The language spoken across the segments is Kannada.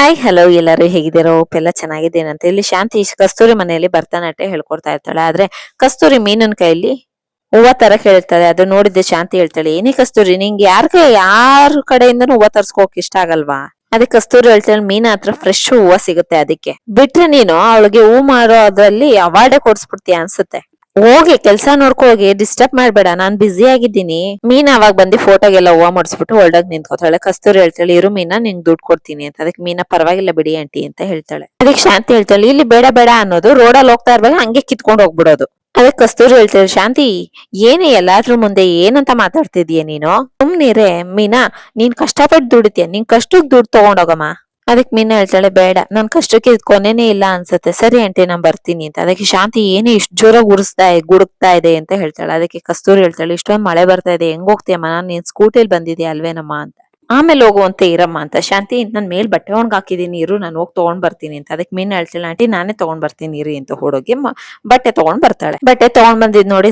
ಹಾಯ್ ಹಲೋ ಎಲ್ಲರೂ ಹೇಗಿದ್ದೀರೋ? ಎಲ್ಲ ಚೆನ್ನಾಗಿದ್ದೇನಂತ ಇಲ್ಲಿ ಶಾಂತಿ ಕಸ್ತೂರಿ ಮನೆಯಲ್ಲಿ ಭರತನಾಟ್ಯ ಹೇಳ್ಕೊಡ್ತಾ ಇರ್ತಾಳೆ. ಆದ್ರೆ ಕಸ್ತೂರಿ ಮೀನನ್ ಕೈಯಲ್ಲಿ ಹೂವ ತರ ಕೇಳ್ತಾಳೆ ಅದು ನೋಡಿದ್ದೆ ಶಾಂತಿ ಹೇಳ್ತಾಳೆ, ಏನೇ ಕಸ್ತೂರಿ, ನಿಂಗೆ ಯಾರ್ಗ ಯಾರ ಕಡೆಯಿಂದನೂ ಹೂವ ತರ್ಸ್ಕೋಕ್ ಇಷ್ಟ ಆಗಲ್ವಾ? ಅದಕ್ಕೆ ಕಸ್ತೂರಿ ಹೇಳ್ತಾಳೆ, ಮೀನ ಹತ್ರ ಫ್ರೆಶ್ ಹೂವ ಸಿಗುತ್ತೆ ಅದಕ್ಕೆ. ಬಿಟ್ರೆ ನೀನು ಅವಳಿಗೆ ಹೂ ಮಾಡೋದ್ರಲ್ಲಿ ಅವಾರ್ಡೇ ಕೊಡ್ಸ್ಬಿಡ್ತೀಯ ಅನ್ಸುತ್ತೆ. ಹೋಗಿ ಕೆಲ್ಸ ನೋಡ್ಕೊ ಹೋಗಿ ಡಿಸ್ಟರ್ಬ್ ಮಾಡ್ಬೇಡ, ನಾನ್ ಬ್ಯುಸಿ ಆಗಿದ್ದೀನಿ. ಮೀನ್ ಅವಾಗ ಬಂದು ಫೋಟೋಗೆಲ್ಲ ಹೂವ ಮಾಡಿಸ್ಬಿಟ್ಟು ಒಳಗ್ ನಿಂತ್ಕೋತಾಳೆ. ಕಸ್ತೂರಿ ಹೇಳ್ತಾಳೆ, ಇರು ಮೀನಾ, ನಿಂಗ್ ದುಡ್ಡು ಕೊಡ್ತೀನಿ ಅಂತ. ಅದಕ್ಕೆ, ಮೀನಾ, ಪರವಾಗಿಲ್ಲ ಬಿಡಿ ಆಂಟಿ ಅಂತ ಹೇಳ್ತಾಳೆ. ಅದಕ್ಕೆ ಶಾಂತಿ ಹೇಳ್ತಾಳೆ, ಇಲ್ಲಿ ಬೇಡ ಬೇಡ ಅನ್ನೋದು ರೋಡಲ್ಲಿ ಹೋಗ್ತಾ ಇರ್ಬೇಕು ಹಂಗೆ ಕಿತ್ಕೊಂಡು ಹೋಗ್ಬಿಡೋದು. ಅದಕ್ಕೆ ಕಸ್ತೂರಿ ಹೇಳ್ತಾಳೆ, ಶಾಂತಿ, ಏನೇ ಎಲ್ಲಾದ್ರೂ ಮುಂದೆ ಏನಂತ ಮಾತಾಡ್ತಿದೀಯ ನೀನು? ಸುಮ್ನಿರೇ, ಮೀನಾ, ನೀನ್ ಕಷ್ಟಪಟ್ಟು ದುಡಿತೀಯ? ನಿನ್ ಕಷ್ಟಕ್ ದುಡ್ಡು ತಗೊಂಡೋಗಮ್ಮ. ಅದಕ್ಕೆ ಮೀನಾ ಹೇಳ್ತಾಳೆ, ಬೇಡ, ನನ್ ಕಷ್ಟಕ್ಕೆ ಇದು ಕೊನೆನೇ ಇಲ್ಲ ಅನ್ಸುತ್ತೆ. ಸರಿ ಆಂಟಿ, ನಾನ್ ಬರ್ತೀನಿ ಅಂತ. ಅದಕ್ಕೆ ಶಾಂತಿ ಏನೇ ಇಷ್ಟು ಜೋರಾಗಿ ಉರಿಸ್ತಾ ಗುಡುಕ್ತಾ ಇದೆ ಅಂತ ಹೇಳ್ತಾಳೆ. ಅದಕ್ಕೆ ಕಸ್ತೂರಿ ಹೇಳ್ತಾಳೆ, ಇಷ್ಟೊಂದು ಮಳೆ ಬರ್ತಾ ಇದೆ, ಹೆಂಗ್ ಹೋಗ್ತೀಯಮ್ಮ ನಾನ್ ನೀನ್ ಸ್ಕೂಟಿಲ್ ಬಂದಿದ್ಯಾ ಅಲ್ವೇನಮ್ಮ ಅಂತ. ಆಮೇಲೆ ಹೋಗುವಂತೆ ಇರಮ್ಮ ಅಂತ. ಶಾಂತಿ, ನನ್ ಮೇಲ್ ಬಟ್ಟೆ ಒಣಗ್ ಹಾಕಿದೀನಿ ಇರು, ನಾನು ಹೋಗಿ ತಗೊಂಡ್ ಬರ್ತೀನಿ ಅಂತ. ಅದಕ್ಕೆ ಮೀನ್ ಹೇಳ್ತಾಳೆ, ಆಂಟಿ, ನಾನೇ ತಗೊಂಡ್ ಬರ್ತೀನಿ, ಇರಿ ಅಂತ ಹುಡುಗಿ ಬಟ್ಟೆ ತಗೊಂಡ್ ಬರ್ತಾಳೆ. ಬಟ್ಟೆ ತಗೊಂಡ್ ಬಂದಿದ್ ನೋಡಿ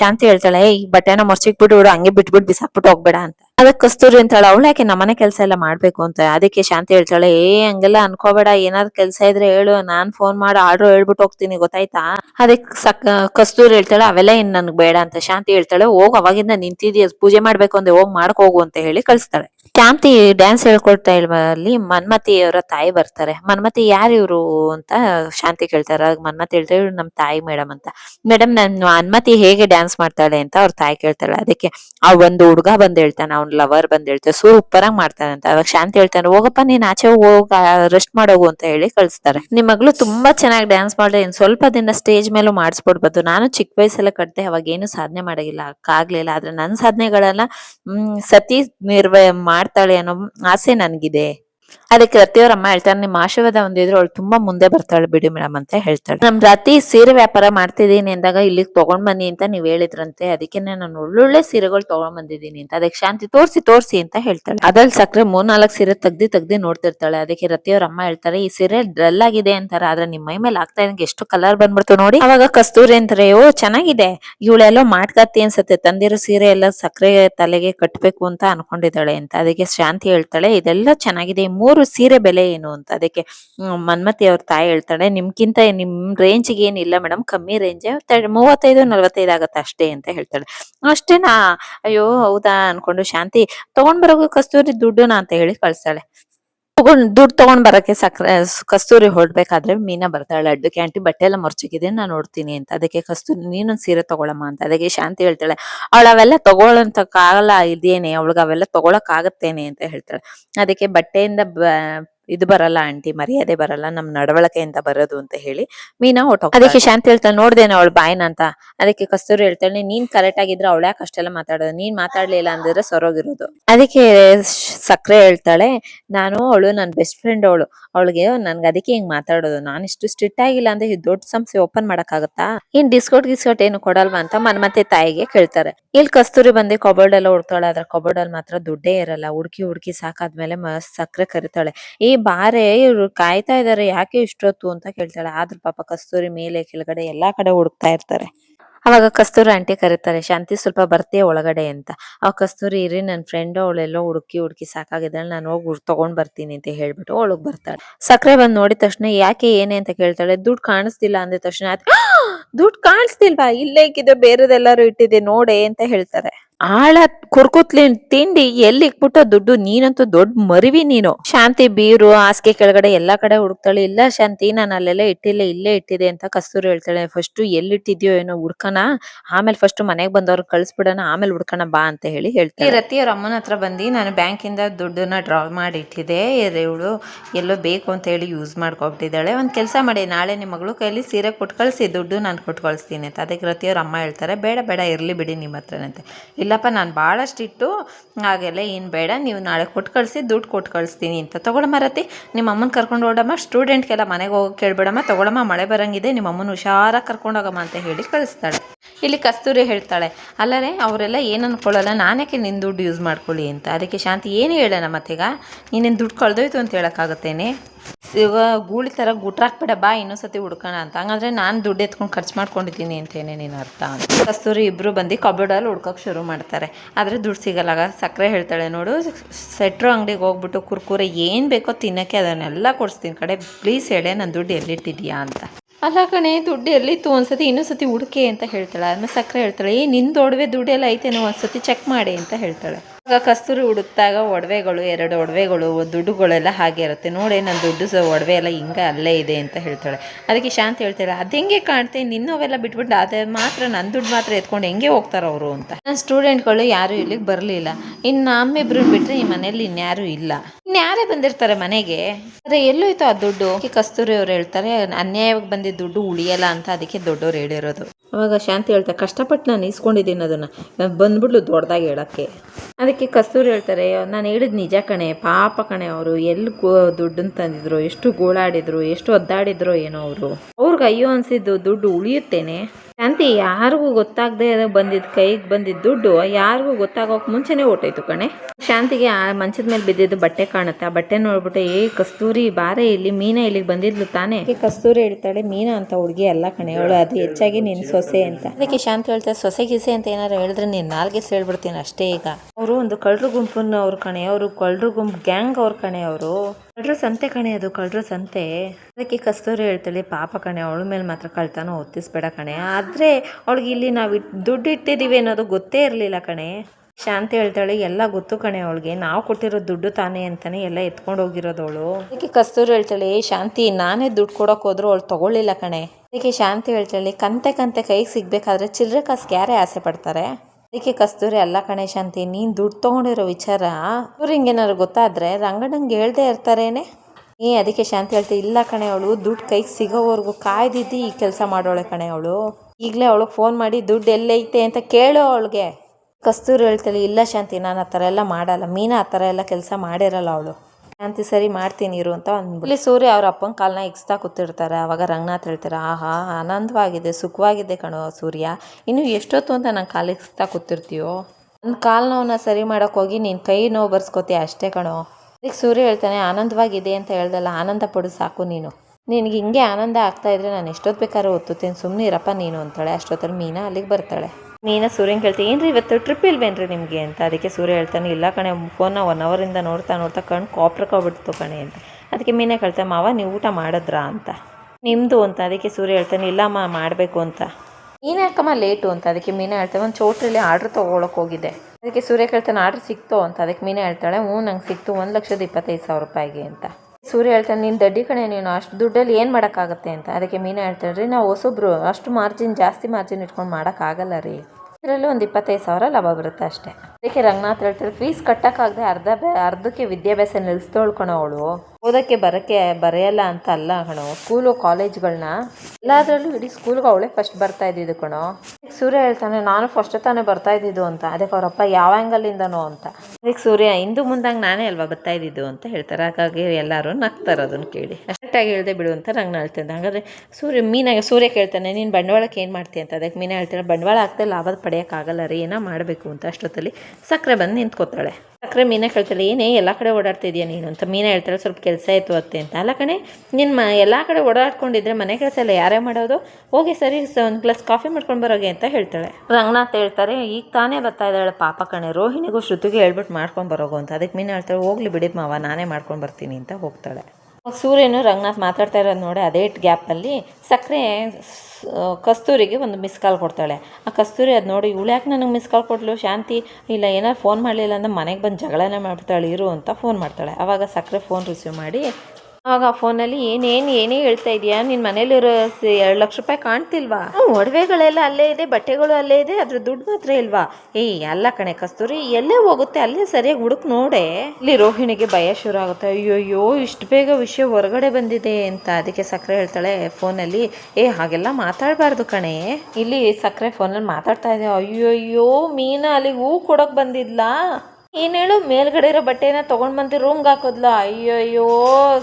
ಶಾಂತಿ ಹೇಳ್ತಾಳೆ ಈ ಬಟ್ಟೆನ ಮರ್ಚಿಕ್ ಬಿಟ್ಟು ಹಂಗೆ ಬಿಟ್ಬಿಟ್ಟು ಬಿಸಾಕ್ಬಿಟ್ಟು ಹೋಗ್ಬೇಡ ಅಂತ. ಅದಕ್ಕೆ ಕಸ್ತೂರಿ ಅಂತಾಳೆ. ಅವಳು ಯಾಕೆ ನಮ್ಮನೆ ಕೆಲಸ ಎಲ್ಲ ಮಾಡ್ಬೇಕು ಅಂತ? ಅದಕ್ಕೆ ಶಾಂತಿ ಹೇಳ್ತಾಳೆ, ಏ, ಹಂಗೆಲ್ಲ ಅನ್ಕೋಬೇಡ. ಏನಾದ್ರು ಕೆಲಸ ಇದ್ರೆ ಹೇಳು. ನಾನ್ ಫೋನ್ ಮಾಡಿ. ಆರ್ಡರ್ ಹೇಳ್ಬಿಟ್ಟು ಹೋಗ್ತೀನಿ. ಗೊತ್ತಾಯ್ತಾ? ಅದಕ್ಕೆ ಸಕ್, ಕಸ್ತೂರಿ ಹೇಳ್ತಾಳೆ, ಅವೆಲ್ಲ ಇನ್ ನನ್ಗ್ ಬೇಡ ಅಂತ. ಶಾಂತಿ ಹೇಳ್ತಾಳೆ, ಹೋಗ್, ಅವಾಗಿಂದ ನಿಂತಿದ್ಯ? ಪೂಜೆ ಮಾಡ್ಬೇಕು ಅಂದ್ರೆ ಹೋಗ್, ಮಾಡಕ್ ಹೋಗು ಅಂತ ಹೇಳಿ ಕಳಿಸ್ತಾಳೆ. ಶಾಂತಿ ಡ್ಯಾನ್ಸ್ ಹೇಳ್ಕೊಡ್ತಾ ಇಲ್ವಲ್ಲಿ, ಮನ್ಮತಿ ಅವರ ತಾಯಿ ಬರ್ತಾರೆ. ಮನ್ಮತಿ ಯಾರು ಇವ್ರು ಅಂತ ಶಾಂತಿ ಕೇಳ್ತಾರೆ. ಅದಕ್ಕೆ ಮನ್ಮತಿ ಹೇಳ್ತಾರೆ ಇವ್ರು ನಮ್ ತಾಯಿ ಮೇಡಮ್ ಅಂತ. ಮೇಡಮ್, ನನ್ ಮನ್ಮತಿ ಹೇಗೆ ಡ್ಯಾನ್ಸ್ ಮಾಡ್ತಾಳೆ ಅಂತ ಅವ್ರ ತಾಯಿ ಕೇಳ್ತಾಳೆ. ಅದಕ್ಕೆ ಆ ಒಂದು ಹುಡುಗ ಬಂದ್ ಹೇಳ್ತಾನೆ. ಅವ್ನ್ ಲವರ್ ಬಂದ್ ಹೇಳ್ತಾರೆ ಸೂಪರ್ ಆಗಿ ಮಾಡ್ತಾನೆ ಅಂತ. ಅವಾಗ ಶಾಂತಿ ಹೇಳ್ತಾನೆ, ಹೋಗಪ್ಪ, ನೀನ್ ಆಚೆ ಹೋಗ ರೆಸ್ಟ್ ಮಾಡೋಗು ಅಂತ ಹೇಳಿ ಕಳಿಸ್ತಾರೆ. ನಿಮ್ ಮಗಳು ತುಂಬಾ ಚೆನ್ನಾಗಿ ಡ್ಯಾನ್ಸ್ ಮಾಡ್ದೆ, ಇನ್ ಸ್ವಲ್ಪ ದಿನ ಸ್ಟೇಜ್ ಮೇಲೂ ಮಾಡಿಸ್ಬಿಡ್ಬೋದು ನಾನು ಚಿಕ್ಕ ವಯಸ್ಸೆಲ್ಲ ಕಟ್ತೆ ಅವಾಗ ಏನು ಸಾಧನೆ ಮಾಡಾಗಿಲ್ಲ, ಆಗ್ಲಿಲ್ಲ. ಆದ್ರೆ ನನ್ ಸಾಧನೆಗಳೆಲ್ಲ ಹ್ಮ್ ಸತಿ ನಿರ್ವಹ ಮಾಡ್ತಾಳೆ ಅನ್ನೋ ಆಸೆ ನನ್ಗಿದೆ. ಅದಕ್ಕೆ ರತಿಯವ್ರ ಅಮ್ಮ ಹೇಳ್ತಾರೆ, ನಿಮ್ಮ ಆಶೀರ್ವಾದ ಒಂದಿದ್ರೆ ಅವಳು ತುಂಬಾ ಮುಂದೆ ಬರ್ತಾಳೆ ಬಿಡಿ ಮೇಡಮ್ ಅಂತ ಹೇಳ್ತಾಳೆ. ನಮ್ ರತಿ ಸೀರೆ ವ್ಯಾಪಾರ ಮಾಡ್ತಿದ್ದೀನಿ ಅಂದಾಗ ಇಲ್ಲಿಗೆ ತಗೊಂಡ್ ಬನ್ನಿ ಅಂತ ನೀವ್ ಹೇಳಿದ್ರಂತೆ, ಅದಕ್ಕೆ ನಾನು ಒಳ್ಳೊಳ್ಳೆ ಸೀರೆಗಳು ತಗೊಂಡ್ ಬಂದಿದ್ದೀನಿ ಅಂತ, ಅದಕ್ಕೆ ಶಾಂತಿ ತೋರ್ಸಿ ತೋರ್ಸಿ ಅಂತ ಹೇಳ್ತಾಳೆ. ಅದ್ರಲ್ಲಿ ಸಕ್ರೆ ಮೂರ್ನಾಲ್ಕು ಸೀರೆ ತೆಗ್ದಿ ತೆಗ್ದಿ ನೋಡ್ತಿರ್ತಾಳೆ. ಅದಕ್ಕೆ ರತಿಯವ್ರ ಅಮ್ಮ ಹೇಳ್ತಾರೆ, ಈ ಸೀರೆ ಡಲ್ ಆಗಿದೆ ಅಂತಾರೆ, ಆದ್ರೆ ನಿಮ್ ಮೈ ಮೇಲೆ ಆಗ್ತಾ ಇದಂಗೆ ಎಷ್ಟು ಕಲರ್ ಬಂದ್ಬಿಡ್ತು ನೋಡಿ. ಅವಾಗ ಕಸ್ತೂರಿ ಅಂತಾರೆ, ಓ, ಚೆನ್ನಾಗಿದೆ. ಇವಳೆಲ್ಲೋ ಮಾಡ್ಕತ್ತಿ ಅನ್ಸತ್ತೆ, ತಂದಿರೋ ಸೀರೆ ಎಲ್ಲ ಸಕ್ಕರೆ ತಲೆಗೆ ಕಟ್ಬೇಕು ಅಂತ ಅನ್ಕೊಂಡಿದ್ದಾಳೆ ಅಂತ, ಅದಕ್ಕೆ ಶಾಂತಿ ಹೇಳ್ತಾಳೆ, ಇದೆಲ್ಲ ಚೆನ್ನಾಗಿದೆ ಮೂರು ಸೀರೆ ಬೆಲೆ ಏನು ಅಂತ ಅದಕ್ಕೆ ಮನ್ಮತಿ ಅವ್ರ ತಾಯಿ ಹೇಳ್ತಾಳೆ ನಿಮ್ಗಿಂತ ನಿಮ್ ರೇಂಜ್ಗೆ ಏನಿಲ್ಲ ಮೇಡಮ್ ಕಮ್ಮಿ ರೇಂಜ್ ಮೂವತ್ತೈದು, ನಲ್ವತ್ತೈದು ಆಗತ್ತೆ ಅಷ್ಟೇ ಅಂತ ಹೇಳ್ತಾಳೆ. ಅಷ್ಟೇನಾ? ಅಯ್ಯೋ, ಹೌದಾ ಅನ್ಕೊಂಡು ಶಾಂತಿ ತಗೊಂಡ್ ಬರೋ ಕಸ್ತೂರಿ ದುಡ್ಡುನ ಅಂತ ಹೇಳಿ ಕಳ್ಸ್ತಾಳೆ. ತಗೊಂಡ್, ದುಡ್ಡು ತಗೊಂಡ್ ಬರಕ್ಕೆ ಸಕ್ರೆ, ಕಸ್ತೂರಿ ಹೊರಡ್ಬೇಕಾದ್ರೆ ಮೀನಾ ಬರ್ತಾಳೆ ಅಡ್ಡಕ್ಕೆ ಆಂಟಿ ಬಟ್ಟೆ ಎಲ್ಲ ಮರ್ಚಿಗಿದೆ ನಾನು ನೋಡ್ತೀನಿ ಅಂತ. ಅದಕ್ಕೆ ಕಸ್ತೂರಿ ನೀನೊಂದ್ ಸೀರೆ ತಗೊಳಮ್ಮ ಅಂತ. ಅದಕ್ಕೆ ಶಾಂತಿ ಹೇಳ್ತಾಳೆ, ಅವಳು ಅವೆಲ್ಲ ತಗೊಳ್ಳೋಂತ ಕಾಲ ಇದೇನೆ, ಅವಳಿಗೆ ಅವೆಲ್ಲ ತಗೊಳಕ್ ಆಗತ್ತೇನೆ ಅಂತ ಹೇಳ್ತಾಳೆ. ಅದಕ್ಕೆ ಬಟ್ಟೆಯಿಂದ ಇದು ಬರಲ್ಲ ಆಂಟಿ ಮರ್ಯಾದೆ ಬರಲ್ಲ ನಮ್ ನಡವಳಿಕೆಯಿಂದ ಬರೋದು ಅಂತ ಹೇಳಿ ಮೀನಾ ಹೊಟ್ಟು ಅದಕ್ಕೆ ಶಾಂತಿ ಹೇಳ್ತಾಳೆ ನೋಡ್ದೇನೆ ಅವಳು ಬಾಯ್ನ ಅಂತ. ಅದಕ್ಕೆ ಕಸ್ತೂರಿ ಹೇಳ್ತಾಳೆ ನೀನ್ ಕರೆಕ್ಟ್ ಆಗಿದ್ರೆ ಅವಳ ಯಾಕೆ ಅಷ್ಟೆಲ್ಲ ಮಾತಾಡೋದು? ನೀನ್ ಮಾತಾಡ್ಲಿಲ್ಲ ಅಂದ್ರೆ ಸೊರೋಗಿರೋದು. ಅದಕ್ಕೆ ಸಕ್ಕರೆ ಸಕ್ರೆ ಹೇಳ್ತಾಳೆ ನಾನು ಅವಳು ನನ್ನ ಬೆಸ್ಟ್ ಫ್ರೆಂಡ್ ಅವಳು. ಅವಳಿಗೆ ನನ್ಗೆ ಅದಕ್ಕೆ ಹಿಂಗ್ ಮಾತಾಡೋದು. ನಾನು ಇಷ್ಟು ಸ್ಟ್ರಿಕ್ಟ್ ಆಗಿಲ್ಲ ಅಂದ್ರೆ ದೊಡ್ಡ ಸಂಸ್ಥೆ ಓಪನ್ ಮಾಡಕ್ಕಾಗತ್ತಾ? ಇನ್ ಡಿಸ್ಕೌಂಟ್ ಗಿಸ್ಕೌಟ್ ಏನು ಕೊಡಲ್ವಾ ಅಂತ ಮನ್ಮತ್ತೆ ತಾಯಿಗೆ ಕೇಳ್ತಾರೆ. ಇಲ್ಲಿ ಕಸ್ತೂರಿ ಬಂದು ಕಬೋರ್ಡ್ ಎಲ್ಲ ಹುಡ್ತಾಳೆ ಅದ್ರ ಕಬೋರ್ಡ್ ಅಲ್ಲಿ ಮಾತ್ರ ದುಡ್ಡೇ ಇರಲ್ಲ. ಹುಡ್ಕಿ ಹುಡ್ಕಿ ಸಾಕಾದ್ಮೇಲೆ ಸಕ್ಕರೆ ಸಕ್ರೆ ಕರಿತಾಳೆ. ಈ ಬಾರೆ ಇವ್ರು ಕಾಯ್ತಾ ಇದಾರೆ, ಯಾಕೆ ಇಷ್ಟೊತ್ತು ಅಂತ ಕೇಳ್ತಾಳೆ. ಆದ್ರೂ ಪಾಪ ಕಸ್ತೂರಿ ಮೇಲೆ ಕೆಳಗಡೆ ಎಲ್ಲಾ ಕಡೆ ಹುಡುಕ್ತಾ ಇರ್ತಾರೆ. ಅವಾಗ ಕಸ್ತೂರಿ ಆಂಟಿ ಕರೀತಾರೆ, ಶಾಂತಿ ಸ್ವಲ್ಪ ಬರ್ತೀಯ ಒಳಗಡೆ ಅಂತ. ಆ ಕಸ್ತೂರಿ ಇರಿ ನನ್ನ ಫ್ರೆಂಡ್ ಅವಳೆಲ್ಲೋ ಹುಡುಕಿ ಹುಡುಕಿ ಸಾಕಾಗಿದ್ದಾಳೆ, ನಾನು ಹೋಗಿ ತಗೊಂಡ್ ಬರ್ತೀನಿ ಅಂತ ಹೇಳ್ಬಿಟ್ಟು ಒಳಗ್ ಬರ್ತಾಳೆ. ಸಕ್ರೆ ಬಂದ್ ನೋಡಿದ ತಕ್ಷಣ, ಯಾಕೆ, ಏನೇ ಅಂತ ಕೇಳ್ತಾಳೆ. ದುಡ್ಡು ಕಾಣಿಸ್ತಿಲ್ಲ ಅಂದ ತಕ್ಷಣ ದುಡ್ಡು ಕಾಣಿಸ್ತಿಲ್ವಾ? ಇಲ್ಲೇ ಇಕ್ಕಿದ್ರೆ ಬೇರೆದೆಲ್ಲಾರು ಇಟ್ಟಿದೆ, ನೋಡೆ ಅಂತ ಹೇಳ್ತಾರೆ. ಆಳ ಕುರ್ಕುತ್ಲಿ ತಿಂಡಿ ಎಲ್ಲಿ ಇಕ್ಬಿಟ್ಟು ದುಡ್ಡು ನೀನಂತೂ ದೊಡ್ಡ ಮರಿವಿ ನೀನು. ಶಾಂತಿ, ಬೀರು, ಹಾಸಿಗೆ ಕೆಳಗಡೆ ಎಲ್ಲಾ ಕಡೆ ಹುಡುಕ್ತಾಳೆ. ಇಲ್ಲ ಶಾಂತಿ, ನಾನು ಅಲ್ಲೆಲ್ಲ ಇಟ್ಟಿಲ್ಲ, ಇಲ್ಲೇ ಇಟ್ಟಿದೆ ಅಂತ ಕಸ್ತೂರಿ ಹೇಳ್ತಾಳೆ. ಫಸ್ಟ್ ಎಲ್ಲಿಟ್ಟಿದ್ಯೋ ಏನೋ ಹುಡ್ಕಣ. ಆಮೇಲೆ ಫಸ್ಟ್ ಮನೆಗೆ ಬಂದವ್ರು ಕಳ್ಸ್ಬಿಡೋಣ. ಆಮೇಲೆ ಹುಡ್ಕಣ ಬಾ ಅಂತ ಹೇಳಿ ಹೇಳ್ತೀನಿ ರತಿ ಅವ್ರ ಅಮ್ಮನ ಹತ್ರ ಬಂದು, ನಾನು ಬ್ಯಾಂಕಿಂದ ದುಡ್ಡನ್ನ ಡ್ರಾ ಮಾಡಿ ಇಟ್ಟಿದ್ದೆ ಇವಳು ಎಲ್ಲೋ ಬೇಕು ಅಂತ ಹೇಳಿ ಯೂಸ್ ಮಾಡ್ಕೊಬಿಟ್ಟಿದ್ದಾಳೆ. ಒಂದು ಕೆಲಸ ಮಾಡಿ. ನಾಳೆ ನಿಮ್ಮ ಮಗಳು ಕೈಲಿ ಸೀರೆ ಕೊಟ್ಟು ಕಳಿಸಿ. ದುಡ್ಡು ನಾನು ಕೊಟ್ಟು ಕಳಿಸ್ತೀನಿ ಅಂತ. ಅದಕ್ಕೆ ರತಿಯವ್ರ ಅಮ್ಮ ಹೇಳ್ತಾರೆ, ಬೇಡ ಬೇಡ, ಇರಲಿ ಬಿಡಿ ನಿಮ್ಮ ಹತ್ರನಂತೆ. ಇಲ್ಲಪ್ಪ, ನಾನು ಭಾಳಷ್ಟು ಇಟ್ಟು ಹಾಗೆಲ್ಲ ಏನು ಬೇಡ, ನೀವು ನಾಳೆ ಕೊಟ್ಟು ಕಳಿಸಿ, ದುಡ್ಡು ಕೊಟ್ಟು ಕಳಿಸ್ತೀನಿ ಅಂತ. ತೊಗೊಳಮ್ಮ ರತಿ, ನಿಮ್ಮ ಅಮ್ಮನ ಕರ್ಕೊಂಡು ಹೋಗಮ್ಮ ಸ್ಟೂಡೆಂಟ್ಗೆಲ್ಲ ಮನೆಗೆ ಹೋಗಿ ಕೇಳ್ಬೇಡಮ್ಮ, ತೊಗೊಳಮ್ಮ, ಮಳೆ ಬರಂಗಿದೆ, ನಿಮ್ಮ ಅಮ್ಮನ ಹುಷಾರಾಗಿ ಕರ್ಕೊಂಡು ಹೋಗಮ್ಮ ಅಂತ ಹೇಳಿ ಕಳಿಸ್ತಾಳೆ. ಇಲ್ಲಿ ಕಸ್ತೂರಿ ಹೇಳ್ತಾಳೆ, ಅಲ್ಲರೇ, ಅವರೆಲ್ಲ ಏನು ಅನ್ಕೊಳ್ಳಲ್ಲ ನಾನೇಕೆ ನಿನ್ನ ದುಡ್ಡು ಯೂಸ್ ಮಾಡ್ಕೊಳ್ಳಿ ಅಂತ? ಅದಕ್ಕೆ ಶಾಂತಿ ಏನು ಹೇಳೋಣ ಮತ್ತೀಗ, ನೀನೇನು ದುಡ್ಡು ಕಳೆದೋಯ್ತು ಅಂತ ಹೇಳೋಕ್ಕಾಗತ್ತೇನೆ? ಇವಾಗ ಗೂಳಿ ಥರ ಗುಟ್ರಾಕ್ಬೇಡ, ಬಾ ಇನ್ನೊಂದ್ಸತಿ ಹುಡ್ಕೋಣ ಅಂತ. ಹಂಗಂದ್ರೆ ನಾನು ದುಡ್ಡು ಎತ್ಕೊಂಡು ಖರ್ಚು ಮಾಡ್ಕೊಂಡಿದ್ದೀನಿ ಅಂತೇನೆ ನೀನು ಅರ್ಥ. ಅಂತ ಕಸ್ತೂರಿ ಇಬ್ಬರು ಬಂದು ಕಬೋರ್ಡಲ್ಲಿ ಹುಡ್ಕೋಕೆ ಶುರು ಮಾಡ್ತಾರೆ. ಆದರೆ ದುಡ್ಡು ಸಿಗಲ್ಲಾಗ ಸಕ್ಕರೆ ಹೇಳ್ತಾಳೆ, ನೋಡು, ಸೆಟ್ರು ಅಂಗಡಿಗೆ ಹೋಗ್ಬಿಟ್ಟು ಕುರ್ಕುರೆ ಏನು ಬೇಕೋ ತಿನ್ನೋಕ್ಕೆ ಅದನ್ನೆಲ್ಲ ಕೊಡಿಸ್ತೀನಿ. ಕಡೆ ಪ್ಲೀಸ್ ಹೇಳೆ ನನ್ನ ದುಡ್ಡು ಎಲ್ಲಿಟ್ಟಿದ್ಯಾ ಅಂತ. ಅಲ್ಲ ಕಣೆ, ದುಡ್ಡು ಎಲ್ಲಿತ್ತು? ಒಂದ್ಸತಿ ಇನ್ನೊಂದ್ಸತಿ ಹುಡುಕೆ, ಅಂತ ಹೇಳ್ತಾಳೆ. ಆದ್ಮೇಲೆ ಸಕ್ಕರೆ ಹೇಳ್ತಾಳೆ, ಏ ನಿನ್ನ ಒಡವೆ ದುಡ್ಡೆಲ್ಲ ಐತೇನೋ ಒಂದ್ಸತಿ ಚೆಕ್ ಮಾಡಿ, ಅಂತ ಹೇಳ್ತಾಳೆ. ಆಗ ಕಸ್ತೂರಿ ಹುಡುಕ್ತಾಗ ಒಡವೆಗಳು, ಎರಡು ಒಡವೆಗಳು, ದುಡ್ಡುಗಳೆಲ್ಲ ಹಾಗೆ ಇರುತ್ತೆ. ನೋಡಿ ನನ್ನ ದುಡ್ಡು ಸ ಒಡವೆ ಎಲ್ಲ ಹಿಂಗೆ ಅಲ್ಲೇ ಇದೆ ಅಂತ ಹೇಳ್ತಾಳೆ. ಅದಕ್ಕೆ ಶಾಂತಿ ಹೇಳ್ತಾಳೆ, ಅದು ಹೆಂಗೆ ಕಾಣ್ತೆ? ನಿನ್ನವೆಲ್ಲ ಬಿಟ್ಬಿಟ್ಟು ಅದೇ ಮಾತ್ರ ನನ್ನ ದುಡ್ಡು ಮಾತ್ರ ಎತ್ಕೊಂಡು ಹೆಂಗೆ ಹೋಗ್ತಾರೆ ಅವರು ಅಂತ. ನನ್ನ ಸ್ಟೂಡೆಂಟ್ಗಳು ಯಾರು ಇಲ್ಲಿಗೆ ಬರಲಿಲ್ಲ. ಇನ್ನು ನಮ್ಮಿಬ್ರು ಬಿಟ್ಟರೆ ಈ ಮನೇಲಿ ಇನ್ಯಾರು ಇಲ್ಲ. ಇನ್ಯಾರೇ ಬಂದಿರ್ತಾರೆ ಮನೆಗೆ ಅದೇ ಎಲ್ಲೋಯ್ತು ಆ ದುಡ್ಡು? ಕಸ್ತೂರಿ ಅವ್ರು ಹೇಳ್ತಾರೆ, ಅನ್ಯಾಯವಾಗಿ ಬಂದಿದ್ದ ದುಡ್ಡು ಉಳಿಯಲ್ಲ ಅಂತ ಅದಕ್ಕೆ ದೊಡ್ಡವ್ರು ಹೇಳಿರೋದು. ಅವಾಗ ಶಾಂತಿ ಹೇಳ್ತಾರೆ ಕಷ್ಟಪಟ್ಟು ನಾನು ಇಸ್ಕೊಂಡಿದ್ದೀನಿ ಅದನ್ನು. ಬಂದ್ಬಿಡ್ಲು ದೊಡ್ಡದಾಗಿ ಹೇಳೋಕ್ಕೆ. ಅದಕ್ಕೆ ಕಸ್ತೂರಿ ಹೇಳ್ತಾರೆ, ನಾನು ಹೇಳಿದ ನಿಜ ಕಣೆ, ಪಾಪ ಕಣೆ ಅವರು, ಎಲ್ಲಿ ದುಡ್ಡನ್ನು ತಂದಿದ್ರು, ಎಷ್ಟು ಗೋಳಾಡಿದ್ರು, ಎಷ್ಟು ಒದ್ದಾಡಿದ್ರು ಏನೋ ಅವರು. ಅವ್ರಿಗೆ ಅಯ್ಯೋ ಅನ್ಸಿದ್ದು ದುಡ್ಡು ಉಳಿಯುತ್ತೇನೆ? ಶಾಂತಿ, ಯಾರಿಗೂ ಗೊತ್ತಾಗದೆ ಬಂದಿದ್ದ ಕೈಗೆ ಬಂದಿದ್ದ ದುಡ್ಡು ಯಾರಿಗೂ ಗೊತ್ತಾಗೋಕೆ ಮುಂಚೆನೇ ಹೊಟ್ಟೋಯ್ತು ಕಣೆ. ಶಾಂತಿಗೆ ಆ ಮಂಚದ ಮೇಲೆ ಬಿದ್ದಿದ್ದು ಬಟ್ಟೆ ಕಾಣುತ್ತೆ. ಆ ಬಟ್ಟೆ ನೋಡ್ಬಿಟ್ಟು, ಏ, ಕಸ್ತೂರಿ, ಬಾರೆ, ಇಲ್ಲಿ ಮೀನಾ ಇಲ್ಲಿಗೆ ಬಂದಿದ್ಲು ತಾನೇ? ಕಸ್ತೂರಿ ಹೇಳ್ತಾಳೆ, ಮೀನಾ ಅಂತ ಹುಡುಗಿ ಅಲ್ಲ ಕಣೆ, ಅವಳು ಅದು ಹೆಚ್ಚಾಗಿ ನಿನ್ನ ಸೊಸೆ ಅಂತ. ಅದಕ್ಕೆ ಶಾಂತಿ ಹೇಳ್ತಾರೆ ಸೊಸೆ, ಗಿಸೆ ಅಂತ ಏನಾರು ಹೇಳಿದ್ರೆ ನೀನು ನಾಲ್ಗೆ ಹೇಳ್ಬಿಡ್ತೀನಿ ಅಷ್ಟೇ ಈಗ. ಅವರು, ಒಂದು ಕಳ್ಳರು ಗುಂಪನ್ನ ಅವ್ರ ಕಣೆ, ಅವರು ಕಳ್ಳರು ಗುಂಪು ಗ್ಯಾಂಗ್ ಅವ್ರ ಕಣೆ ಅವರು. ಕಳ್ಳರ ಸಂತೆ ಕಣೆ ಅದು, ಕಳ್ಳರ ಸಂತೆ. ಅದಕ್ಕೆ ಕಸ್ತೂರಿ ಹೇಳ್ತಾಳೆ, ಪಾಪ ಕಣೆ, ಅವಳ ಮೇಲೆ ಮಾತ್ರ ಕಳ್ತಾನೋ ಒತ್ತಿಸ್ಬೇಡ ಕಣೆ. ಆದರೆ, ಅವಳಿಗೆ ಇಲ್ಲಿ ನಾವು ದುಡ್ಡು ಇಟ್ಟಿದ್ದೀವಿ ಅನ್ನೋದು ಗೊತ್ತೇ ಇರಲಿಲ್ಲ ಕಣೆ. ಶಾಂತಿ ಹೇಳ್ತಾಳೆ, ಎಲ್ಲ ಗೊತ್ತು ಕಣೆ ಅವಳಿಗೆ. ನಾವು ಕೊಟ್ಟಿರೋ ದುಡ್ಡು ತಾನೇ ಅಂತಾನೆ ಎಲ್ಲ ಎತ್ಕೊಂಡು ಹೋಗಿರೋದವಳು ಅದಕ್ಕೆ ಕಸ್ತೂರಿ ಹೇಳ್ತಾಳೆ "ಏ ಶಾಂತಿ, ನಾನೇ ದುಡ್ಡು ಕೊಡೋಕೆ ಹೋದ್ರು ಅವಳು ತಗೊಳ್ಳಿಲ್ಲ ಕಣೆ. ಅದಕ್ಕೆ ಶಾಂತಿ ಹೇಳ್ತಾಳೆ, ಕಂತೆ ಕಂತೆ ಕೈಗೆ ಸಿಗಬೇಕಾದ್ರೆ ಚಿಲ್ಲರೆ ಕಾಸು ಯಾರೇ ಆಸೆ ಪಡ್ತಾರೆ. ಅದಕ್ಕೆ ಕಸ್ತೂರಿ, ಅಲ್ಲ ಕಣೆ ಅಂತೀನಿ ನೀನು ದುಡ್ಡು ತೊಗೊಂಡಿರೋ ವಿಚಾರ ಹಿಂಗೇನಾದ್ರು ಗೊತ್ತಾದ್ರೆ ರಂಗಣ್ಣಂಗೆ ಹೇಳ್ದೆ ಇರ್ತಾರೇನೆ? ಏ, ಅದಕ್ಕೆ ಶಾಂತಿ ಹೇಳ್ತಾ, ಇಲ್ಲ ಕಣೆ ಅವಳು, ದುಡ್ಡು ಕೈಗೆ ಸಿಗೋವರೆಗೂ ಕಾಯ್ದಿದ್ದು, ಈ ಕೆಲಸ ಮಾಡೋಳೆ ಕಣೆ ಅವಳು. ಈಗಲೇ ಅವಳಿಗೆ ಫೋನ್ ಮಾಡಿ, ದುಡ್ಡು ಎಲ್ಲೈತೆ ಅಂತ ಕೇಳು ಅವಳಿಗೆ. ಕಸ್ತೂರಿ ಹೇಳ್ತಾಳೆ, ಇಲ್ಲ ಶಾಂತಿ, ನಾನು ಆ ಥರ ಎಲ್ಲ ಮಾಡಲ್ಲ, ಮೀನಾ ಆ ಥರ ಎಲ್ಲ ಕೆಲಸ ಮಾಡಿರಲ್ಲ ಅವಳು. ಶಾಂತಿ ಸರಿ ಮಾಡ್ತೀನಿ ಇರು ಅಂತ ಅಂದ್ಬಿಟ್ಟು ಇಲ್ಲಿ ಸೂರ್ಯ ಅವ್ರ ಅಪ್ಪನ ಕಾಲನ್ನ ಎಕ್ಸ್ತಾ ಕೂತಿರ್ತಾರೆ, ಅವಾಗ ರಂಗನಾಥ್ ಹೇಳ್ತಾರೆ, ಆಹಾ, ಆನಂದವಾಗಿದೆ, ಸುಖವಾಗಿದೆ ಕಣೋ ಸೂರ್ಯ. ಇನ್ನು ಎಷ್ಟೊತ್ತು ಅಂತ ನಾನು ಕಾಲು ಎಕ್ಸ್ತಾ ಕೂತಿರ್ತೀಯೋ? ನನ್ನ ಕಾಲು ನೋವನ್ನ ಸರಿ ಮಾಡೋಕೆ ಹೋಗಿ ನೀನು ಕೈ ನೋವು ಬರ್ಸ್ಕೊತಿ ಅಷ್ಟೇ ಕಣೋ. ಅದಕ್ಕೆ ಸೂರ್ಯ ಹೇಳ್ತಾನೆ, ಆನಂದವಾಗಿದೆ ಅಂತ ಹೇಳ್ದಲ್ಲ, ಆನಂದ ಪಡು ಸಾಕು ನೀನು. ನಿನಗೆ ಹಿಂಗೆ ಆನಂದ ಆಗ್ತಾ ಇದ್ರೆ ನಾನು ಎಷ್ಟೊತ್ತು ಬೇಕಾದ್ರೂ ಒತ್ತುತ್ತೀನಿ ಸುಮ್ಮನೆ ಇರಪ್ಪ ನೀನು ಅಂತಾಳೆ. ಅಷ್ಟೊತ್ತಲ್ಲಿ ಮೀನಾ ಅಲ್ಲಿಗೆ ಬರ್ತಾಳೆ. ಮೀನಾ ಸೂರ್ಯನ ಕೇಳ್ತೀನಿ ಏನ್ರಿ ಇವತ್ತು ಟ್ರಿಪ್ ಇಲ್ವೇನ್ರಿ ನಿಮಗೆ? ಅಂತ. ಅದಕ್ಕೆ ಸೂರ್ಯ ಹೇಳ್ತಾನೆ, ಇಲ್ಲ ಕಣೆ ಫೋನ್ನ ಒನ್ ಅವರಿಂದ ನೋಡ್ತಾ ನೋಡ್ತಾ ಕಣ್ಣು ಕಾಪ್ರಕ್ಕೋಗ್ಬಿಡ್ತು ಕಣೆ ಅಂತ. ಅದಕ್ಕೆ ಮೀನೆ ಕೇಳ್ತಾನೆ ಮಾವ, ನೀವು ಊಟ ಮಾಡಿದ್ರಾ? ಅಂತ. ನಿಮ್ಮದು ಅಂತ. ಅದಕ್ಕೆ ಸೂರ್ಯ ಹೇಳ್ತಾನೆ ಇಲ್ಲಮ್ಮ ಮಾಡಬೇಕು ಅಂತ. ನೀನು ಯಾಕಮ್ಮ ಲೇಟು ಅಂತ. ಅದಕ್ಕೆ ಮೀನೆ ಹೇಳ್ತಾಳೆ ಒಂದು ಚೋಟ್ರಲ್ಲಿ ಆರ್ಡ್ರ್ ತೊಗೊಳಕ್ಕೆ ಹೋಗಿದ್ದೆ. ಅದಕ್ಕೆ ಸೂರ್ಯ ಕೇಳ್ತಾನೆ ಆರ್ಡ್ರ್ ಸಿಕ್ತು? ಅಂತ. ಅದಕ್ಕೆ ಮೀನೆ ಹೇಳ್ತಾಳೆ, ಹ್ಞೂ, ನಂಗೆ ಸಿಕ್ತು ಒಂದು ಲಕ್ಷದ ಇಪ್ಪತ್ತೈದು ಸಾವಿರ ರೂಪಾಯಿಗೆ, ಅಂತ. ಸೂರ್ಯ ಹೇಳ್ತಾನೆ, ನೀನು ದಡ್ಡಿ ಕಣೆ, ನೀನು ಅಷ್ಟು ದುಡ್ಡಲ್ಲಿ ಏನು ಮಾಡೋಕ್ಕಾಗತ್ತೆ ಅಂತ? ಅದಕ್ಕೆ ಮೀನಾ ಹೇಳ್ತಾಳೆ, ರೀ, ನಾವು ಹೊಸಬ್ರು ಅಷ್ಟು ಮಾರ್ಜಿನ್ ಜಾಸ್ತಿ ಮಾರ್ಜಿನ್ ಇಟ್ಕೊಂಡು ಮಾಡೋಕ್ಕಾಗಲ್ಲ ರೀ. ಇದರಲ್ಲೂ ಒಂದು ಇಪ್ಪತ್ತೈದು ಸಾವಿರ ಲಾಭ ಬರುತ್ತೆ ಅಷ್ಟೇ. ಅದಕ್ಕೆ ರಂಗನಾಥ್ ಹೇಳ್ತಾರೆ, ಫೀಸ್ ಕಟ್ಟಕ್ಕಾಗದೆ ಅರ್ಧ ಅರ್ಧಕ್ಕೆ ವಿದ್ಯಾಭ್ಯಾಸ ನಿಲ್ಲಿಸ್ತೋಳ್ಕೊಣ ಅವಳು. ಓದಕ್ಕೆ ಬರೋಕ್ಕೆ ಬರೆಯಲ್ಲ ಅಂತ ಅಲ್ಲ ಕಣೋ. ಸ್ಕೂಲು ಕಾಲೇಜ್ಗಳನ್ನ ಎಲ್ಲದರಲ್ಲೂ ಇಡೀ ಸ್ಕೂಲ್ಗೆ ಅವಳೇ ಫಸ್ಟ್ ಬರ್ತಾ ಇದ್ದಿದ್ದು ಕಣೋ. ಸೂರ್ಯ ಹೇಳ್ತಾನೆ, ನಾನು ಫಸ್ಟ್ ತಾನೇ ಬರ್ತಾ ಇದ್ದಿದ್ದು ಅಂತ. ಅದಕ್ಕೆ ಅವರಪ್ಪ ಯಾವ ಆ್ಯಂಗಲಿಂದನೋ ಅಂತ. ಅದಕ್ಕೆ ಸೂರ್ಯ, ಇಂದು ಮುಂದಂಗೆ ನಾನೇ ಅಲ್ವಾ ಬರ್ತಾ ಇದ್ದಿದ್ದು? ಅಂತ ಹೇಳ್ತಾರೆ. ಹಾಗಾಗಿ ಎಲ್ಲರೂ ನಗ್ತಾರೆ ಅದನ್ನು ಕೇಳಿ. ಕರೆಕ್ಟಾಗಿ ಹೇಳ್ದೆ ಬಿಡು ಅಂತ ನಂಗೆ ಹೇಳ್ತೇನೆ. ಹಾಗಾದ್ರೆ ಸೂರ್ಯ ಮೀನಾಗ ಸೂರ್ಯ ಕೇಳ್ತಾನೆ, ನೀನು ಬಂಡವಾಳಕ್ಕೆ ಏನು ಮಾಡ್ತೀಯ ಅಂತ. ಅದಕ್ಕೆ ಮೀನಾ ಹೇಳ್ತಾರೆ ಬಂಡವಾಳ ಹಾಕ್ದೆ ಲಾಭ ಪಡೆಯೋಕ್ಕಾಗಲ್ಲ ರೀ, ಏನೋ ಮಾಡಬೇಕು ಅಂತ ಅಷ್ಟೊತ್ತಲ್ಲಿ ಸಕ್ಕರೆ ಬಂದು ನಿಂತ್ಕೋತಾಳೆ. ಸಕ್ಕರೆ ಮೀನ ಕೇಳ್ತಾಳೆ, ಏನೇ, ಎಲ್ಲ ಕಡೆ ಓಡಾಡ್ತಿದ್ಯಾ ನೀನು? ಅಂತ ಮೀನ ಹೇಳ್ತಾಳೆ, ಸ್ವಲ್ಪ ಕೆಲಸ ಆಯಿತು ಅತ್ತೆ ಅಂತ. ಅಲ್ಲ ಕಣೆ ನಿನ್ನ ಮ, ಎಲ್ಲ ಕಡೆ ಓಡಾಡ್ಕೊಂಡಿದ್ರೆ ಮನೆ ಕೆಲಸ ಎಲ್ಲ ಯಾರೇ ಮಾಡೋದು? ಹೋಗಿ ಸರಿ ಒಂದು ಗ್ಲಾಸ್ ಕಾಫಿ ಮಾಡ್ಕೊಂಡು ಬರೋಗೆ ಅಂತ ಹೇಳ್ತಾಳೆ. ರಂಗನಾಥ್ ಹೇಳ್ತಾರೆ, ಈಗ ತಾನೇ ಬರ್ತಾ ಇದ್ದಾಳೆ ಪಾಪ ಕಣೆ, ರೋಹಿಣಿಗೂ ಶ್ರುತಿಗೂ ಹೇಳ್ಬಿಟ್ಟು ಮಾಡ್ಕೊಂಡು ಬರೋಗು ಅಂತ. ಅದಕ್ಕೆ ಮೀನು ಹೇಳ್ತಾಳೆ, ಹೋಗ್ಲಿ ಬಿಡಿ ಮಾವ, ನಾನೇ ಮಾಡ್ಕೊಂಡು ಬರ್ತೀನಿ ಅಂತ ಹೋಗ್ತಾಳೆ. ಸೂರ್ಯನು ರಂಗನಾಥ್ ಮಾತಾಡ್ತಾ ಇರೋದು ನೋಡಿ, ಅದೇ ಗ್ಯಾಪಲ್ಲಿ ಸಕ್ಕರೆ ಕಸ್ತೂರಿಗೆ ಒಂದು ಮಿಸ್ ಕಾಲ್ ಕೊಡ್ತಾಳೆ. ಆ ಕಸ್ತೂರಿ ಅದು ನೋಡಿ, ಇವಳು ಯಾಕೆ ನನಗೆ ಮಿಸ್ ಕಾಲ್ ಕೊಟ್ಲು? ಶಾಂತಿ, ಇಲ್ಲ ಏನಾರು ಫೋನ್ ಮಾಡಲಿಲ್ಲ ಅಂದ್ರೆ ಮನೆಗೆ ಬಂದು ಜಗಳನೇ ಮಾಡ್ತಾಳೆ, ಇರು ಅಂತ ಫೋನ್ ಮಾಡ್ತಾಳೆ. ಆವಾಗ ಸಕ್ಕರೆ ಫೋನ್ ರಿಸೀವ್ ಮಾಡಿ ಆವಾಗ ಆ ಫೋನಲ್ಲಿ ಏನೇನು, ಏನೇ ಹೇಳ್ತಾ ಇದೆಯಾ? ನಿನ್ನ ಮನೇಲಿರೋ ಎರಡು ಲಕ್ಷ ರೂಪಾಯಿ ಕಾಣ್ತಿಲ್ವಾ? ಒಡವೆಗಳೆಲ್ಲ ಅಲ್ಲೇ ಇದೆ, ಬಟ್ಟೆಗಳು ಅಲ್ಲೇ ಇದೆ, ಅದ್ರ ದುಡ್ಡು ಮಾತ್ರ ಇಲ್ವಾ? ಏಯ್, ಅಲ್ಲ ಕಣೆ ಕಸ್ತೂರಿ, ಎಲ್ಲೇ ಹೋಗುತ್ತೆ, ಅಲ್ಲೇ ಸರಿಯಾಗಿ ಹುಡುಕ್ ನೋಡೆ. ಇಲ್ಲಿ ರೋಹಿಣಿಗೆ ಭಯ ಶುರು ಆಗುತ್ತೆ. ಅಯ್ಯೋಯ್ಯೋ, ಇಷ್ಟು ಬೇಗ ವಿಷಯ ಹೊರಗಡೆ ಬಂದಿದೆ ಅಂತ ಅದಕ್ಕೆ ಸಕ್ಕರೆ ಹೇಳ್ತಾಳೆ ಫೋನಲ್ಲಿ. ಏ, ಹಾಗೆಲ್ಲ ಮಾತಾಡಬಾರ್ದು ಕಣೆ. ಇಲ್ಲಿ ಸಕ್ಕರೆ ಫೋನಲ್ಲಿ ಮಾತಾಡ್ತಾ ಇದೆ. ಅಯ್ಯೋಯ್ಯೋ, ಮೀನಾ, ಅಲ್ಲಿಗೆ ಹೂ ಕೊಡೋಕೆ ಬಂದಿದ್ಲಾ? ಏನ್ ಹೇಳು? ಮೇಲ್ಗಡೆ ಇರೋ ಬಟ್ಟೆನ ತಗೊಂಡ್ ಬಂದು ರೂಮ್ಗೆ ಹಾಕೋದ್ಲ? ಅಯ್ಯಯ್ಯೋ,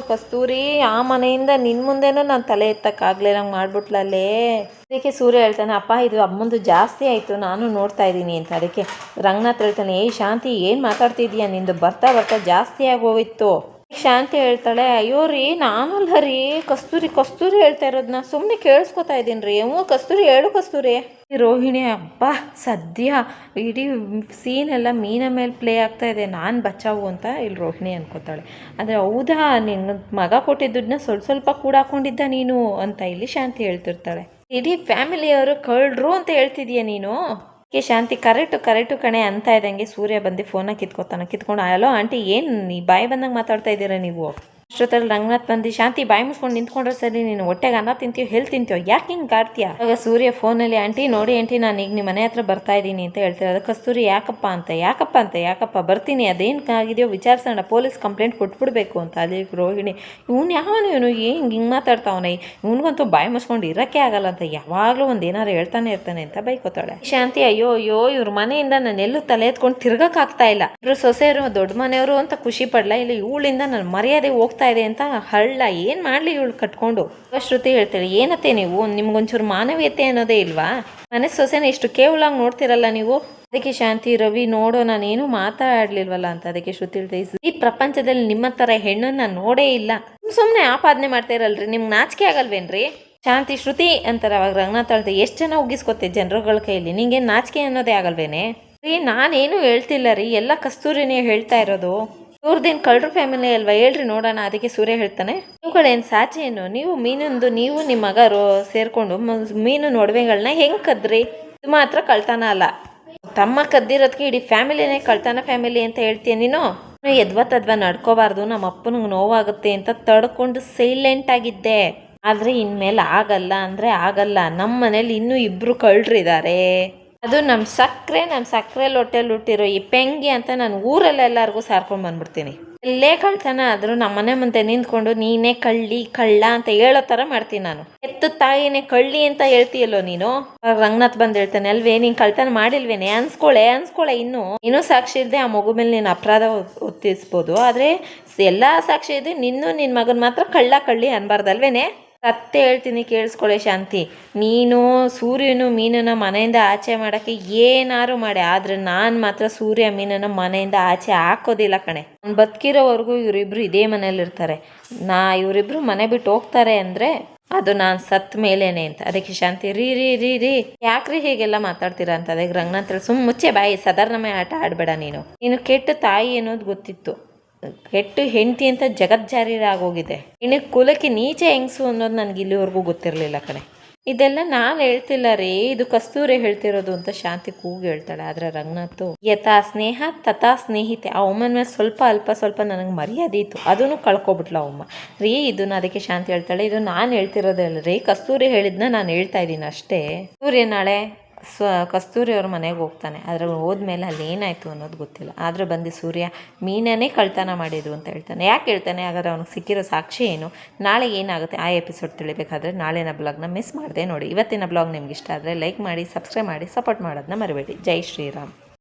ಕಸ್ತೂರಿ, ಆ ಮನೆಯಿಂದ ನಿನ್ ಮುಂದೆನೂ ನಾನು ತಲೆ ಎತ್ತಕ್ಕಾಗ್ಲೇ, ನಂಗೆ ಮಾಡ್ಬಿಟ್ಲಲ್ಲೇ ಅದಕ್ಕೆ ಸೂರ್ಯ ಹೇಳ್ತಾನೆ, ಅಪ್ಪ, ಇದು ಅಮ್ಮಂದು ಜಾಸ್ತಿ ಆಯಿತು, ನಾನು ನೋಡ್ತಾ ಇದ್ದೀನಿ, ಅಂತ. ಅದಕ್ಕೆ ರಂಗನಾಥ್ ಹೇಳ್ತಾನೆ, ಏಯ್ ಶಾಂತಿ, ಏನು ಮಾತಾಡ್ತಿದ್ಯಾ? ನಿಂದು ಬರ್ತಾ ಬರ್ತಾ ಜಾಸ್ತಿ ಆಗೋಯ್ತು ಶಾಂತಿ ಹೇಳ್ತಾಳೆ, ಅಯ್ಯೋ ರೀ, ನಾನಲ್ಲ ರೀ, ಕಸ್ತೂರಿ ಕಸ್ತೂರಿ ಹೇಳ್ತಾ ಇರೋದನ್ನ ಸುಮ್ಮನೆ ಕೇಳಿಸ್ಕೊತಾ ಇದ್ದೀನಿ ರೀ, ಹ್ಞೂ, ಕಸ್ತೂರಿ ಹೇಳು ಕಸ್ತೂರಿ. ರೋಹಿಣಿ ಅಪ್ಪ ಸದ್ಯ ಇಡೀ ಸೀನ್ ಎಲ್ಲ ಮೀನ ಮೇಲೆ ಪ್ಲೇ ಆಗ್ತಾ ಇದೆ, ನಾನು ಬಚಾವು ಅಂತ ಇಲ್ಲಿ ರೋಹಿಣಿ ಅನ್ಕೋತಾಳೆ. ಆದರೆ ಹೌದಾ, ನಿನ್ನ ಮಗ ಕೊಟ್ಟಿದ್ದ ದುಡ್ಡನ್ನ ಸ್ವಲ್ಪ ಸ್ವಲ್ಪ ಕೂಡ ಹಾಕೊಂಡಿದ್ದ ನೀನು? ಅಂತ ಇಲ್ಲಿ ಶಾಂತಿ ಹೇಳ್ತಿರ್ತಾಳೆ. ಇಡೀ ಫ್ಯಾಮಿಲಿಯವರು ಕಳ್ಳರು ಅಂತ ಹೇಳ್ತಿದೀಯ ನೀನು? ಕೆ ಶಾಂತಿ, ಕರೆಕ್ಟು ಕರೆಕ್ಟು ಕಣೆ ಅಂತ ಇದ್ದಂಗೆ ಸೂರ್ಯ ಬಂದು ಫೋನ ಕಿತ್ಕೋತಾನೆ. ಕಿತ್ಕೊಂಡು ಹಲೋ ಆಂಟಿ, ಏನು ನೀ ಬಾಯಿ ಬಂದಂಗೆ ಮಾತಾಡ್ತಾ ಇದ್ದೀರಾ ನೀವು? ಅಷ್ಟೊತ್ತಲ್ಲಿ ರಂಗನಾಥ್ ಬಂದು, ಶಾಂತಿ, ಬಾಯಿ ಮುಚ್ಕೊಂಡು ನಿಂತ್ಕೊಂಡ್ರೆ ಸರಿ, ನೀನು ಹೊಟ್ಟೆಗೆ ಅನ್ನ ತಿಂತೀವಿ ಹೆಲ್ ತಿಂತೀಯೋ? ಯಾಕೆ ಹಿಂಗೆ ಕಾಡ್ತೀಯ? ಆಗ ಸೂರ್ಯ ಫೋನಲ್ಲಿ ಆಂಟಿ, ನೋಡಿ ಆಂಟಿ, ನಾನು ಈಗ ನಿಮ್ಮ ಮನೆ ಹತ್ರ ಬರ್ತಾ ಇದ್ದೀನಿ ಅಂತ ಹೇಳ್ತಾರೆ ಅದಕ್ಕೆ ಕಸ್ತೂರಿ ಯಾಕಪ್ಪ ಅಂತ ಯಾಕಪ್ಪ ಅಂತ, ಯಾಕಪ್ಪ, ಬರ್ತೀನಿ. ಅದೇನು ಆಗಿದೆಯೋ ವಿಚಾರಿಸೋಣ, ಪೊಲೀಸ್ ಕಂಪ್ಲೇಂಟ್ ಕೊಟ್ಬಿಡ್ಬೇಕು ಅಂತ. ಅದೇ ರೋಹಿಣಿ, ಇವನು ಯಾವನು ಇವನು? ಏನು ಹಿಂಗೆ ಮಾತಾಡ್ತಾವನೆ? ಇವನಿಗಂತೂ ಬಾಯಿ ಮುಚ್ಕೊಂಡು ಇರೋಕ್ಕೆ ಆಗಲ್ಲ ಅಂತ ಯಾವಾಗಲೂ ಒಂದು ಏನಾರು ಹೇಳ್ತಾನೆ ಇರ್ತಾನೆ ಅಂತ ಬೈಕೋತಾಳೆ. ಶಾಂತಿ, ಅಯ್ಯೋ ಅಯ್ಯೋ, ಇವ್ರ ಮನೆಯಿಂದ ನಾನು ಎಲ್ಲೂ ತಲೆ ಎತ್ಕೊಂಡು ತಿರ್ಗಕ್ಕಾಗ್ತಾ ಇಲ್ಲ. ಇವರು ಸೊಸೆಯರು, ದೊಡ್ಡ ಮನೆಯವರು ಅಂತ ಖುಷಿ ಪಡಲ? ಇಲ್ಲ, ಇವಳಿಂದ ನಾನು ಮರ್ಯಾದೆ ಹೋಗ್ತಾ ಇದೆ ಅಂತ ಹಳ್ಳ ಏನು ಮಾಡಲಿ ಇವಳು ಕಟ್ಕೊಂಡು? ಶ್ರುತಿ ಹೇಳ್ತಾಳೆ, ಏನತ್ತೆ ನೀವು? ನಿಮ್ಗೊಂಚೂರು ಮಾನವೀಯತೆ ಅನ್ನೋದೇ ಇಲ್ವಾ? ಮನೆ ಸೊಸೆನ ಇಷ್ಟು ಕೇವಲಾಗಿ ನೋಡ್ತಿರಲ್ಲ ನೀವು? ಅದಕ್ಕೆ ಶಾಂತಿ, ರವಿ ನೋಡೋ ನಾನೇನು ಮಾತಾಡ್ಲಿಲ್ವಲ್ಲ ಅಂತ ಅದಕ್ಕೆ ಶ್ರುತಿ ಹೇಳ್ತಾ ಈ ಪ್ರಪಂಚದಲ್ಲಿ ನಿಮ್ಮ ಥರ ಹೆಣ್ಣನ್ನ ನಾನು ನೋಡೇ ಇಲ್ಲ. ಸುಮ್ಮನೆ ಆಪಾದನೆ ಮಾಡ್ತಾ ಇರಲ್ರಿ. ನಿಮ್ಗೆ ನಾಚಿಕೆ ಆಗಲ್ವೇನ್ರಿ? ಶಾಂತಿ, ಶ್ರುತಿ ಅಂತಾರೆ ಅವಾಗ ರಂಗನಾಥ್ ಹೇಳ್ತಾ ಎಷ್ಟು ಜನ ಉಗಿಸ್ಕೊತೆ ಜನರುಗಳ ಕೈಯಲ್ಲಿ ನಿಂಗೆ ನಾಚಿಕೆ ಅನ್ನೋದೇ ಆಗಲ್ವೇನೆ? ರೀ, ನಾನೇನು ಹೇಳ್ತಿಲ್ಲ ರೀ. ಎಲ್ಲ ಕಸ್ತೂರಿನೇ ಹೇಳ್ತಾ ಇರೋದು. ಇವ್ರದ್ದೇನು ಕಳ್ಳರು ಫ್ಯಾಮಿಲಿ ಅಲ್ವಾ? ಹೇಳ್ರಿ ನೋಡೋಣ, ಅದಕ್ಕೆ ಸೂರ್ಯ ಹೇಳ್ತಾನೆ. ಇವುಗಳೇನು ಸಾಚಿ ಏನು? ನೀವು ಮೀನೊಂದು ನೀವು ನಿಮ್ಮ ಮಗ ರೋ ಸೇರ್ಕೊಂಡು ಮೀನು ನೊಡವೆಗಳನ್ನ ಹೆಂಗೆ ಕದ್ರಿ? ಇದು ಮಾತ್ರ ಕಳ್ತನ ಅಲ್ಲ. ತಮ್ಮ ಕದ್ದಿರೋದಕ್ಕೆ ಇಡೀ ಫ್ಯಾಮಿಲಿನೇ ಕಳ್ತಾನ ಫ್ಯಾಮಿಲಿ ಅಂತ ಹೇಳ್ತೀಯ ನೀನು? ಎದ್ವ ತದ್ವಾ ನಡ್ಕೋಬಾರ್ದು ನಮ್ಮ ಅಪ್ಪನಿಗೆ ನೋವಾಗುತ್ತೆ ಅಂತ ತಡ್ಕೊಂಡು ಸೈಲೆಂಟ್ ಆಗಿದ್ದೆ. ಆದರೆ ಇನ್ಮೇಲೆ ಆಗಲ್ಲ ಅಂದರೆ ಆಗಲ್ಲ. ನಮ್ಮ ಮನೇಲಿ ಇನ್ನೂ ಇಬ್ಬರು ಕಳ್ರಿದ್ದಾರೆ ಅದು ನಮ್ಮ ಸಕ್ಕರೆ ನಮ್ಮ ಸಕ್ಕರೆ ಲೊಟ್ಟೆಲಿ ಹುಟ್ಟಿರೋ ಈ ಪೆಂಗಿ ಅಂತ ನಾನು ಊರಲ್ಲಿ ಎಲ್ಲರಿಗೂ ಸಾರ್ಕೊಂಡು ಬಂದ್ಬಿಡ್ತೀನಿ. ಎಲ್ಲೇ ಕಳ್ತನ ಆದರೂ ನಮ್ಮ ಮನೆ ಮುಂದೆ ನಿಂತ್ಕೊಂಡು ನೀನೇ ಕಳ್ಳಿ, ಕಳ್ಳ ಅಂತ ಹೇಳೋ ಥರ ಮಾಡ್ತೀನಿ ನಾನು. ಎತ್ತು ತಾಯಿನೇ ಕಳ್ಳಿ ಅಂತ ಹೇಳ್ತೀಯಲ್ಲೋ ನೀನು? ರಂಗನಾಥ್ ಬಂದು ಹೇಳ್ತಾನೆ, ಅಲ್ವೇ, ನೀನು ಕಳ್ತನ ಮಾಡಿಲ್ವೇನೆ? ಅನ್ಸ್ಕೊಳೆ ಅನ್ಸ್ಕೊಳೆ ಇನ್ನು. ಇನ್ನೂ ಸಾಕ್ಷಿ ಇಲ್ಲದೆ ಆ ಮಗು ಮೇಲೆ ನೀನು ಅಪರಾಧ ಒತ್ತಿಸ್ಬೋದು ಆದರೆ ಎಲ್ಲ ಸಾಕ್ಷಿ ಇದೆ ನಿನ್ನೂ ನಿನ್ನ ಮಗನ ಮಾತ್ರ ಕಳ್ಳ, ಕಳ್ಳಿ ಅನ್ಬಾರ್ದಲ್ವೇನೆ? ಸತ್ತೆ ಹೇಳ್ತೀನಿ ಕೇಳಿಸ್ಕೊಳ್ಳೆ ಶಾಂತಿ. ನೀನು ಸೂರ್ಯನು ಮೀನನ್ನು ಮನೆಯಿಂದ ಆಚೆ ಮಾಡೋಕ್ಕೆ ಏನಾದ್ರು ಮಾಡಿ, ಆದರೆ ನಾನು ಮಾತ್ರ ಸೂರ್ಯ ಮೀನನ್ನು ಮನೆಯಿಂದ ಆಚೆ ಹಾಕೋದಿಲ್ಲ ಕಣೆ. ಅವ್ನು ಬದುಕಿರೋವರೆಗೂ ಇವರಿಬ್ರು ಇದೇ ಮನೇಲಿರ್ತಾರೆ ನಾ ಇವರಿಬ್ರು ಮನೆ ಬಿಟ್ಟು ಹೋಗ್ತಾರೆ ಅಂದರೆ ಅದು ನಾನು ಸತ್ ಮೇಲೇನೆ ಅಂತ. ಅದಕ್ಕೆ ಶಾಂತಿ, ರೀ ರೀ ರೀ ರೀ. ಯಾಕ್ರಿ ಹೀಗೆಲ್ಲ ಮಾತಾಡ್ತೀರಾ ಅಂತ. ಅದಕ್ಕೆ ರಂಗನಾಥ್ ಸುಮ್ಮ ಮುಚ್ಚೆ ಬಾಯಿ ಸಾಧಾರಣಮಯ ಆಟ ಆಡಬೇಡ ನೀನು. ನೀನು ಕೆಟ್ಟ ತಾಯಿ ಅನ್ನೋದು ಗೊತ್ತಿತ್ತು. ಕೆಟ್ಟು ಹೆಂಡತಿ ಅಂತ ಜಗಜ್ಜಾರಿರಾಗೋಗಿದೆ ಇನ್ನು ಕುಲಕ್ಕೆ ನೀಚೆ ಹೆಂಗಸು ಅನ್ನೋದು ನನಗೆ ಇಲ್ಲಿವರೆಗೂ ಗೊತ್ತಿರಲಿಲ್ಲ ಕಣೆ. ಇದೆಲ್ಲ ನಾನು ಹೇಳ್ತಿಲ್ಲ ರೀ. ಇದು ಕಸ್ತೂರಿ ಹೇಳ್ತಿರೋದು ಅಂತ ಶಾಂತಿ ಕೂಗಿ ಹೇಳ್ತಾಳೆ. ಆದರೆ ರಂಗನಾಥು ಯಥಾ ಸ್ನೇಹ, ತಥಾ ಸ್ನೇಹಿತೆ. ಆ ಅಮ್ಮನ ಮೇಲೆ ಸ್ವಲ್ಪ ಅಲ್ಪ ಸ್ವಲ್ಪ ನನಗೆ ಮರ್ಯಾದೆ ಇತ್ತು. ಅದನ್ನು ಕಳ್ಕೊಬಿಟ್ಲ ಅಮ್ಮ ರೀ, ಇದನ್ನ ಅದಕ್ಕೆ ಶಾಂತಿ ಹೇಳ್ತಾಳೆ. ಇದು ನಾನು ಹೇಳ್ತಿರೋದಲ್ಲ ರೀ ಕಸ್ತೂರಿ ಹೇಳಿದ್ನ ನಾನು ಹೇಳ್ತಾ ಇದ್ದೀನಿ ಅಷ್ಟೇ. ಸೂರ್ಯ ನಾಳೆ ಸ್ವ ಕಸ್ತೂರಿ ಅವ್ರ ಮನೆಗೆ ಹೋಗ್ತಾನೆ. ಆದರೆ ಹೋದ್ಮೇಲೆ ಅಲ್ಲಿ ಏನಾಯಿತು ಅನ್ನೋದು ಗೊತ್ತಿಲ್ಲ. ಆದರೆ ಬಂದು ಸೂರ್ಯ, ಮೀನನ್ನೇ ಕಳ್ತನ ಮಾಡಿದರು ಅಂತ ಹೇಳ್ತಾನೆ. ಯಾಕೆ ಹೇಳ್ತಾನೆ? ಹಾಗಾದ್ರೆ ಅವ್ನಿಗೆ ಸಿಕ್ಕಿರೋ ಸಾಕ್ಷಿ ಏನು? ನಾಳೆ ಏನಾಗುತ್ತೆ? ಆ ಎಪಿಸೋಡ್ ತಿಳಿಬೇಕಾದ್ರೆ ನಾಳಿನ ಬ್ಲಾಗ್ನ ಮಿಸ್ ಮಾಡಿದೆ ನೋಡಿ. ಇವತ್ತಿನ ಬ್ಲಾಗ್ ನಿಮ್ಗೆ ಇಷ್ಟ ಆದರೆ ಲೈಕ್ ಮಾಡಿ ಸಬ್ಸ್ಕ್ರೈಬ್ ಮಾಡಿ ಸಪೋರ್ಟ್ ಮಾಡೋದನ್ನ ಮರಿಬೇಡಿ. ಜೈ ಶ್ರೀರಾಮ್.